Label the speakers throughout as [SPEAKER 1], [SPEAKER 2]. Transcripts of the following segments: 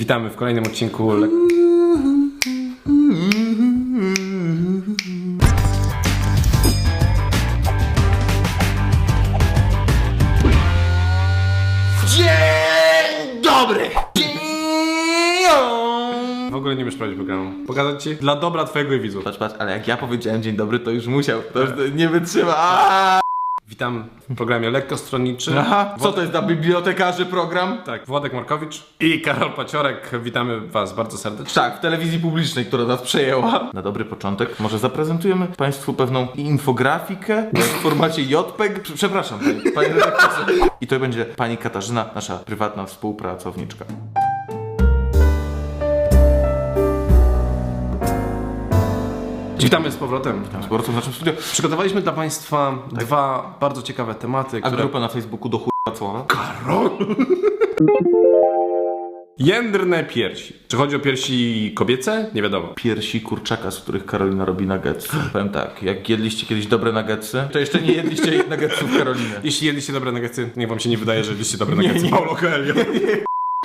[SPEAKER 1] Witamy w kolejnym odcinku. Le...
[SPEAKER 2] Dzień dobry!
[SPEAKER 1] W ogóle nie umiesz prowadzić programu. Pokazać ci? Dla dobra twojego i widzów.
[SPEAKER 2] Patrz, patrz, ale jak ja powiedziałem dzień dobry, to już musiał. To już nie wytrzyma. Aaaa!
[SPEAKER 1] Witam w programie lekkostronniczy.
[SPEAKER 2] Aha, co to jest dla bibliotekarzy program?
[SPEAKER 1] Tak, Władek Markowicz i Karol Paciorek. Witamy was bardzo serdecznie.
[SPEAKER 2] Tak, w telewizji publicznej, która nas przejęła. Na dobry początek może zaprezentujemy Państwu pewną infografikę w formacie JPEG. Prze- Przepraszam, panie, panie redaktorze. I to będzie pani Katarzyna, nasza prywatna współpracowniczka.
[SPEAKER 1] Witamy z powrotem.
[SPEAKER 2] Z powrotem w naszym studio.
[SPEAKER 1] Przygotowaliśmy dla państwa dwa bardzo ciekawe tematy,
[SPEAKER 2] A
[SPEAKER 1] które...
[SPEAKER 2] grupę na Facebooku do chuja słowa?
[SPEAKER 1] Karol! Jędrne piersi. Czy chodzi o piersi kobiece? Nie wiadomo.
[SPEAKER 2] Piersi kurczaka, z których Karolina robi nuggetsy. Powiem tak, jak jedliście kiedyś dobre nuggetsy, to jeszcze nie jedliście nuggetsów Karoliny.
[SPEAKER 1] Jeśli jedliście dobre nuggetsy, niech wam się nie wydaje, że jedliście dobre nuggetsy.
[SPEAKER 2] nie.
[SPEAKER 1] Paulo Coelho.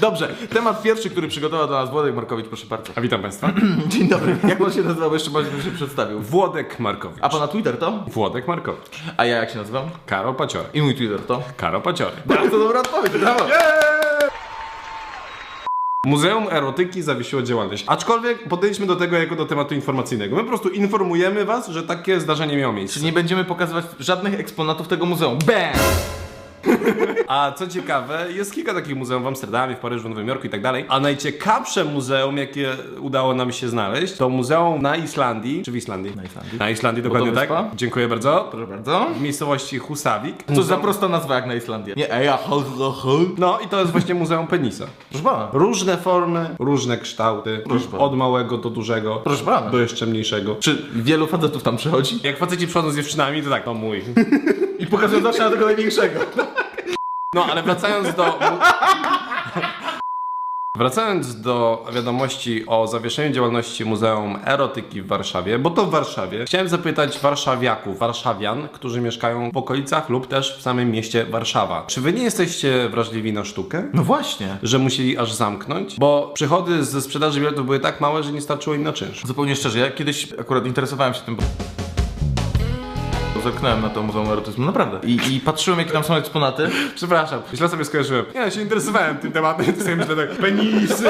[SPEAKER 2] Dobrze, temat pierwszy, który przygotował dla nas Władek Markowicz, proszę bardzo.
[SPEAKER 1] A witam państwa.
[SPEAKER 2] Dzień dobry. Jak pan się nazywał? Jeszcze bardziej bym się przedstawił.
[SPEAKER 1] Włodek Markowicz.
[SPEAKER 2] A pana Twitter to?
[SPEAKER 1] Włodek Markowicz.
[SPEAKER 2] A ja jak się nazywam?
[SPEAKER 1] Karol Paciorek.
[SPEAKER 2] I mój Twitter to?
[SPEAKER 1] Karol Paciorek.
[SPEAKER 2] Bardzo dobra odpowiedź, brawo!
[SPEAKER 1] Muzeum Erotyki zawiesiło działalność. Aczkolwiek podejdźmy do tego jako do tematu informacyjnego. My po prostu informujemy was, że takie zdarzenie miało miejsce.
[SPEAKER 2] Czy nie będziemy pokazywać żadnych eksponatów tego muzeum? BAM!
[SPEAKER 1] A co ciekawe, jest kilka takich muzeum w Amsterdamie, w Paryżu, Nowym Jorku i tak dalej. A najciekawsze muzeum, jakie udało nam się znaleźć, to muzeum na Islandii. Czy w Islandii?
[SPEAKER 2] Na Islandii.
[SPEAKER 1] Na Islandii, dokładnie tak.
[SPEAKER 2] wyspa?
[SPEAKER 1] Dziękuję bardzo.
[SPEAKER 2] Proszę bardzo.
[SPEAKER 1] W miejscowości Husavik.
[SPEAKER 2] Co za prosta nazwa jak na Islandię. Nie, eja.
[SPEAKER 1] No i to jest właśnie Muzeum Penisa.
[SPEAKER 2] Proszę pana.
[SPEAKER 1] Różne formy, różne kształty.
[SPEAKER 2] Proszę pana.
[SPEAKER 1] Od małego do dużego.
[SPEAKER 2] Proszę pana.
[SPEAKER 1] Do jeszcze mniejszego.
[SPEAKER 2] Czy wielu facetów tam przychodzi?
[SPEAKER 1] Jak faceci przychodzą z dziewczynami, to tak, to mój.
[SPEAKER 2] I pokazują zawsze na tego największego.
[SPEAKER 1] No, ale wracając do... Wracając do wiadomości o zawieszeniu działalności Muzeum Erotyki w Warszawie, bo to w Warszawie, chciałem zapytać warszawiaków, warszawian, którzy mieszkają w okolicach lub też w samym mieście Warszawa. Czy wy nie jesteście wrażliwi na sztukę?
[SPEAKER 2] No właśnie.
[SPEAKER 1] Że musieli aż zamknąć? Bo przychody ze sprzedaży biletów były tak małe, że nie starczyło im na czynsz.
[SPEAKER 2] Zupełnie szczerze, ja kiedyś akurat interesowałem się tym. Zerknąłem na to Muzeum Erotyzmu, naprawdę. I, I patrzyłem, jakie tam są eksponaty.
[SPEAKER 1] Przepraszam, źle sobie skojarzyłem. Ja się interesowałem tym tematem, to sobie myślę tak, penisy,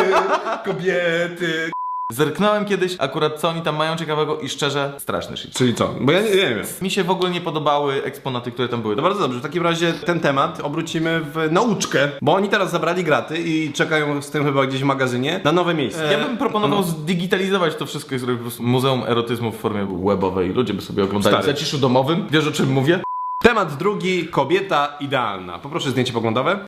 [SPEAKER 1] kobiety.
[SPEAKER 2] Zerknąłem kiedyś akurat, co oni tam mają ciekawego i szczerze, straszny shit.
[SPEAKER 1] Czyli co? Bo ja nie, nie wiem.
[SPEAKER 2] Mi się w ogóle nie podobały eksponaty, które tam były.
[SPEAKER 1] No bardzo dobrze, w takim razie ten temat obrócimy w nauczkę, bo oni teraz zabrali graty i czekają z tym chyba gdzieś w magazynie na nowe miejsce.
[SPEAKER 2] Ja bym proponował zdigitalizować to wszystko i zrobić po prostu Muzeum Erotyzmu w formie webowej. Ludzie by sobie oglądali w
[SPEAKER 1] Stary.
[SPEAKER 2] zaciszu domowym. Wiesz o czym mówię?
[SPEAKER 1] Temat drugi, kobieta idealna. Poproszę zdjęcie poglądowe.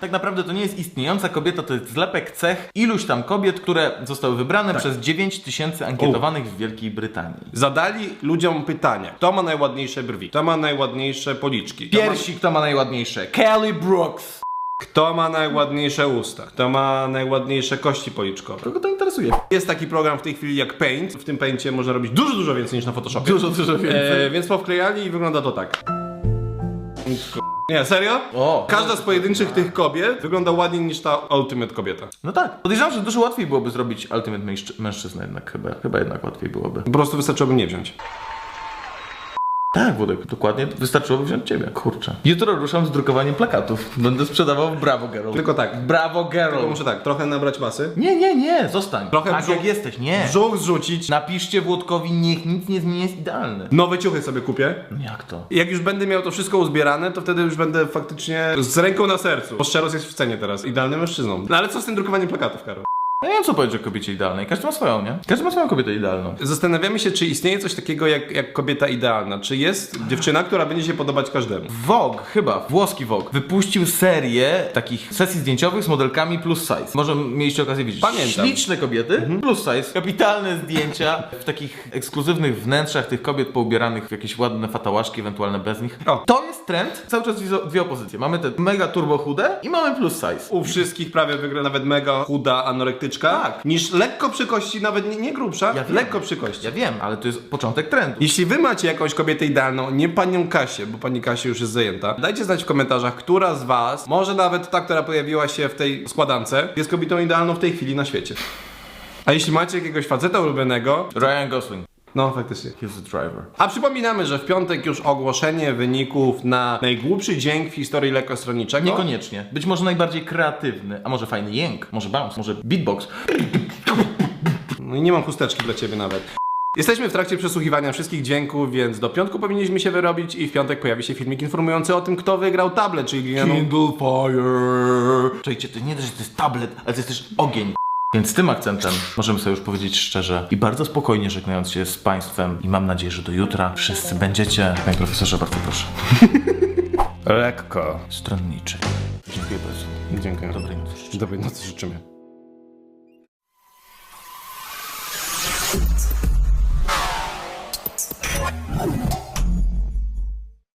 [SPEAKER 2] Tak naprawdę to nie jest istniejąca kobieta, to jest zlepek cech iluś tam kobiet, które zostały wybrane przez 9 tysięcy ankietowanych w Wielkiej Brytanii.
[SPEAKER 1] Zadali ludziom pytania. Kto ma najładniejsze brwi? Kto ma najładniejsze policzki? Kto ma,
[SPEAKER 2] Piersi, kto ma najładniejsze? Kelly Brooks.
[SPEAKER 1] kto ma najładniejsze usta? Kto ma najładniejsze kości policzkowe?
[SPEAKER 2] Kogo to interesuje?
[SPEAKER 1] Jest taki program w tej chwili jak Paint. W tym Paincie można robić dużo, dużo więcej niż na Photoshopie.
[SPEAKER 2] Dużo, dużo więcej.
[SPEAKER 1] E, więc powklejali i wygląda to tak. Nie, serio?
[SPEAKER 2] O.
[SPEAKER 1] Każda z pojedynczych tych kobiet wygląda ładniej niż ta ultimate kobieta.
[SPEAKER 2] No tak. Podejrzewam, że dużo łatwiej byłoby zrobić Ultimate mężczy- mężczyznę jednak chyba. Chyba jednak łatwiej byłoby.
[SPEAKER 1] Po prostu wystarczyłoby nie wziąć.
[SPEAKER 2] Tak, Włodek, dokładnie. Wystarczyłoby wziąć ciebie. Kurczę. Jutro ruszam z drukowaniem plakatów. Będę sprzedawał Bravo Girl.
[SPEAKER 1] Tylko tak.
[SPEAKER 2] Bravo Girl.
[SPEAKER 1] Tylko muszę tak, trochę nabrać masy.
[SPEAKER 2] Nie, nie, nie, zostań.
[SPEAKER 1] Trochę
[SPEAKER 2] tak
[SPEAKER 1] brzuch-
[SPEAKER 2] jak jesteś, nie.
[SPEAKER 1] Brzuch zrzucić.
[SPEAKER 2] Napiszcie Włodkowi, niech nic nie zmieni, jest idealny.
[SPEAKER 1] Nowe ciuchy sobie kupię.
[SPEAKER 2] Jak to?
[SPEAKER 1] Jak już będę miał to wszystko uzbierane, to wtedy już będę faktycznie z ręką na sercu. Bo szczerość jest w cenie teraz. Idealnym mężczyzną. No ale co z tym drukowaniem plakatów, Karol?
[SPEAKER 2] Ja nie wiem co powiedzieć o kobiecie idealnej. Każdy ma swoją, nie? Każdy ma swoją kobietę idealną.
[SPEAKER 1] Zastanawiamy się, czy istnieje coś takiego jak, jak kobieta idealna. Czy jest dziewczyna, która będzie się podobać każdemu?
[SPEAKER 2] Vogue, chyba, włoski Vogue, wypuścił serię takich sesji zdjęciowych z modelkami plus size. Może mieliście okazję widzieć.
[SPEAKER 1] Pamiętam.
[SPEAKER 2] Śliczne kobiety, plus size, kapitalne zdjęcia w takich ekskluzywnych wnętrzach tych kobiet poubieranych w jakieś ładne fatałaszki, ewentualnie bez nich.
[SPEAKER 1] O.
[SPEAKER 2] To jest trend. Cały czas dwie, dwie opozycje. Mamy te mega turbo chude i mamy plus size.
[SPEAKER 1] U wszystkich prawie wygra nawet mega chuda, anorektyczna wtyczka,
[SPEAKER 2] Tak.
[SPEAKER 1] niż lekko przy kości, nawet nie, nie grubsza,
[SPEAKER 2] Ja
[SPEAKER 1] lekko przy kości.
[SPEAKER 2] Ja wiem, ale to jest początek trendu.
[SPEAKER 1] Jeśli wy macie jakąś kobietę idealną, nie panią Kasię, bo pani Kasia już jest zajęta, dajcie znać w komentarzach, która z was, może nawet ta, która pojawiła się w tej składance, jest kobietą idealną w tej chwili na świecie. A jeśli macie jakiegoś faceta ulubionego,
[SPEAKER 2] Ryan Gosling.
[SPEAKER 1] No faktycznie.
[SPEAKER 2] He's the driver.
[SPEAKER 1] A przypominamy, że w piątek już ogłoszenie wyników na najgłupszy dźwięk w historii lekkostroniczego.
[SPEAKER 2] Niekoniecznie. Być może najbardziej kreatywny, a może fajny jęk, może bounce, może beatbox.
[SPEAKER 1] No i nie mam chusteczki dla ciebie nawet. Jesteśmy w trakcie przesłuchiwania wszystkich dźwięków, więc do piątku powinniśmy się wyrobić i w piątek pojawi się filmik informujący o tym, kto wygrał tablet, czyli.
[SPEAKER 2] Kindle Fire. Czekajcie, to nie dość, że to jest tablet, ale to jest też ogień. Więc tym akcentem możemy sobie już powiedzieć szczerze i bardzo spokojnie żegnając się z Państwem i mam nadzieję, że do jutra wszyscy będziecie. Panie profesorze, bardzo proszę.
[SPEAKER 1] Lekko.
[SPEAKER 2] Stronniczy. Dziękuję bardzo.
[SPEAKER 1] Dziękuję.
[SPEAKER 2] Dobrej nocy.
[SPEAKER 1] Dobrej nocy życzymy.